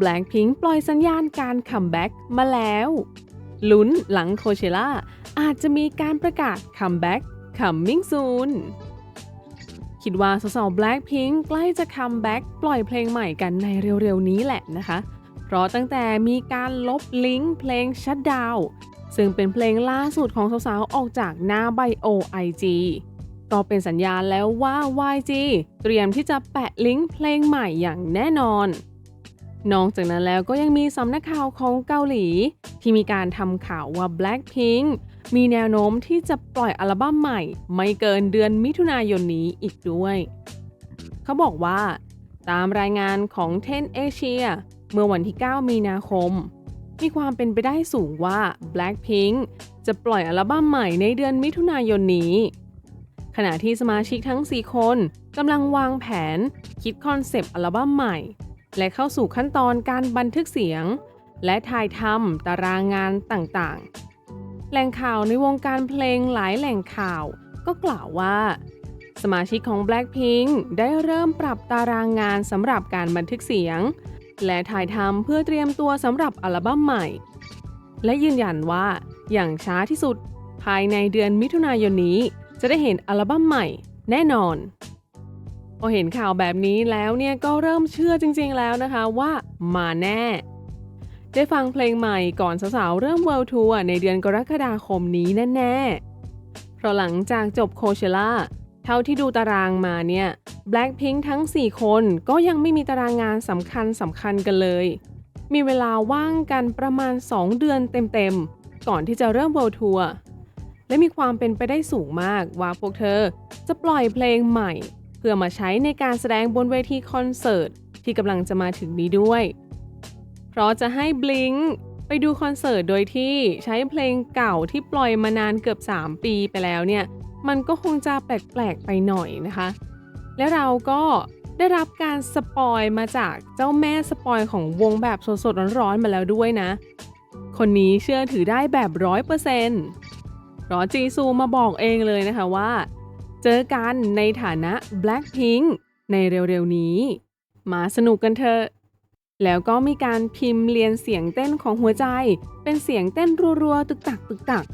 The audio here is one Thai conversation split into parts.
Blackpink ปล่อยสัญญาณการคัมแบ็กมาแล้วลุ้นหลังโคเชล่าอาจจะมีการประกาศคัมแบ็ก coming soon คิดว่าสาวๆ Blackpink ใกล้จะคัมแบ็กปล่อยเพลงใหม่กันในเร็วๆ นี้แหละนะคะ เพราะตั้งแต่มีการลบลิงก์เพลงชัดดาวซึ่งเป็นเพลงล่าสุดของสาวๆ ออกจากหน้าไบโอ IG ก็เป็นสัญญาณแล้วว่า YG เตรียมที่จะแปะลิงก์เพลงใหม่อย่างแน่นอน นอกจากนั้นแล้วก็ยังมีสำนักข่าวของเกาหลี ที่มีการทำข่าวว่า Blackpink มีแนวโน้มที่จะปล่อยอัลบั้มใหม่ ไม่เกินเดือนมิถุนายนนี้อีกด้วย เขาบอกว่า ตามรายงานของ10 Asia เมื่อวันที่ 9 มีนาคม มีความเป็นไปได้สูงว่า Blackpink จะปล่อยอัลบั้มใหม่ในเดือนมิถุนายนนี้ ขณะที่สมาชิกทั้ง 4 คนกำลังวางแผนคิดคอนเซปต์อัลบั้มใหม่ และเข้าสู่ขั้นตอนการบันทึกเสียง และถ่ายทำตารางงานต่างๆ แหล่งข่าวในวงการเพลงหลายแหล่งข่าวก็กล่าวว่า สมาชิกของ Blackpink ได้เริ่มปรับตารางงานสำหรับการบันทึกเสียง และถ่ายทำเพื่อเตรียมตัวสำหรับอัลบั้มใหม่ และยืนยันว่าอย่างช้าที่สุด ภายในเดือนมิถุนายนนี้ จะได้เห็นอัลบั้มใหม่ แน่นอน พอเห็นข่าวแบบนี้แล้วเนี่ยก็เริ่มเชื่อจริงๆแล้วนะคะว่ามาแน่ ได้ฟังเพลงใหม่ก่อนสาวๆเริ่ม World Tour ในเดือนกรกฎาคมนี้แน่ๆ เพราะหลังจากจบโคเชล่าเท่าที่ดูตารางมาเนี่ย Blackpink ทั้ง 4 คนก็ยังไม่มีตารางงานสำคัญสำคัญกันเลย มีเวลาว่างกันประมาณ 2 เดือนเต็มๆ ก่อนที่จะเริ่ม World Tour และมีความเป็นไปได้สูงมากว่าพวกเธอจะปล่อยเพลงใหม่ เพื่อมาใช้ในการแสดงบนเวทีคอนเสิร์ตที่กำลังจะมาถึงนี้ด้วย เพราะจะให้ Blink ไปดูคอนเสิร์ตโดยที่ใช้เพลงเก่าที่ปล่อยมานานเกือบ 3 ปีไปแล้วเนี่ย มันก็คงจะแปลกๆไปหน่อยนะคะ และเราก็ได้รับการสปอยมาจากเจ้าแม่สปอยของวงแบบสดๆร้อนๆมาแล้วด้วยนะ คนนี้เชื่อถือได้แบบร้อยเปอร์เซ็นต์เพราะจีซูมาบอกเองเลยนะคะว่า เจอกันในฐานะ Blackpink ในเร็วๆนี้ มาสนุกกันเถอะ แล้วก็มีการพิมพ์เรียนเสียงเต้นของหัวใจ เป็นเสียงเต้นรัวๆ ตึกตักตึกตัก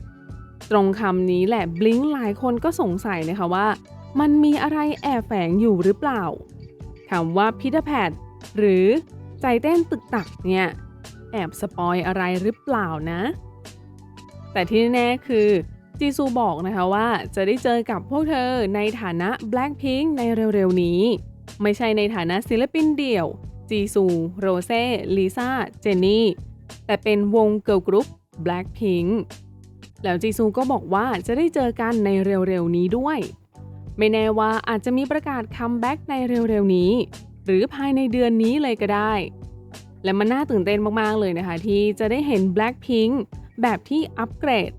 ตรงคำนี้แหละบลิงหลายคนก็สงสัยนะคะว่า มันมีอะไรแอบแฝงอยู่หรือเปล่าคำว่าพิทแพดหรือใจเต้นตึกตักเนี่ย แอบสปอยอะไรหรือเปล่านะ แต่ที่แน่คือ จีซูบอกนะคะว่าจะได้เจอกับพวกเธอในฐานะ Blackpink ในเร็วๆนี้ ไม่ใช่ในฐานะศิลปินเดี่ยว จีซู โรเซ่ ลิซ่า เจนนี่ แต่เป็นวงเกิร์ลกรุ๊ป Blackpink แล้วจีซูก็บอกว่าจะได้เจอกันในเร็วๆนี้ด้วย ไม่แน่ว่าอาจจะมีประกาศคัมแบ็กในเร็วๆนี้ หรือภายในเดือนนี้เลยก็ได้ และมันน่าตื่นเต้นมากๆเลยนะคะ ที่จะได้เห็น Blackpink แบบที่อัปเกรด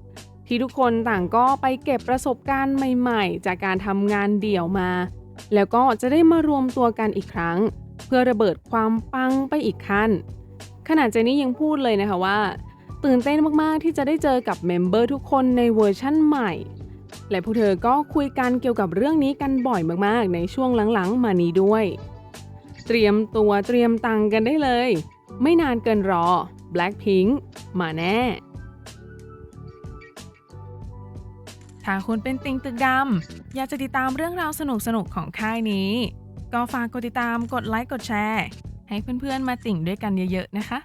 ที่ทุกคนต่างก็ไปเก็บประสบการณ์ใหม่ๆ จากการทำงานเดี่ยวมา แล้วก็จะได้มารวมตัวกันอีกครั้ง เพื่อระเบิดความปังไปอีกขั้น ขนาดเจนี่ยังพูดเลยนะคะว่า ตื่นเต้นมากๆที่จะได้เจอกับเมมเบอร์ทุกคนในเวอร์ชั่นใหม่ และพวกเธอก็คุยกันเกี่ยวกับเรื่องนี้กันบ่อยมากๆ ในช่วงหลังๆ มานี้ด้วย เตรียมตัวเตรียมตังกันได้เลย ไม่นานเกินรอ Blackpink มาแน่ ถ้าคุณเป็นติงตึกดำอยากจะติดตามเรื่องราวสนุกๆของค่ายนี้ ก็ฝากกดติดตามกดไลค์กดแชร์ ให้เพื่อนๆมาติ่งด้วยกันเยอะๆนะคะ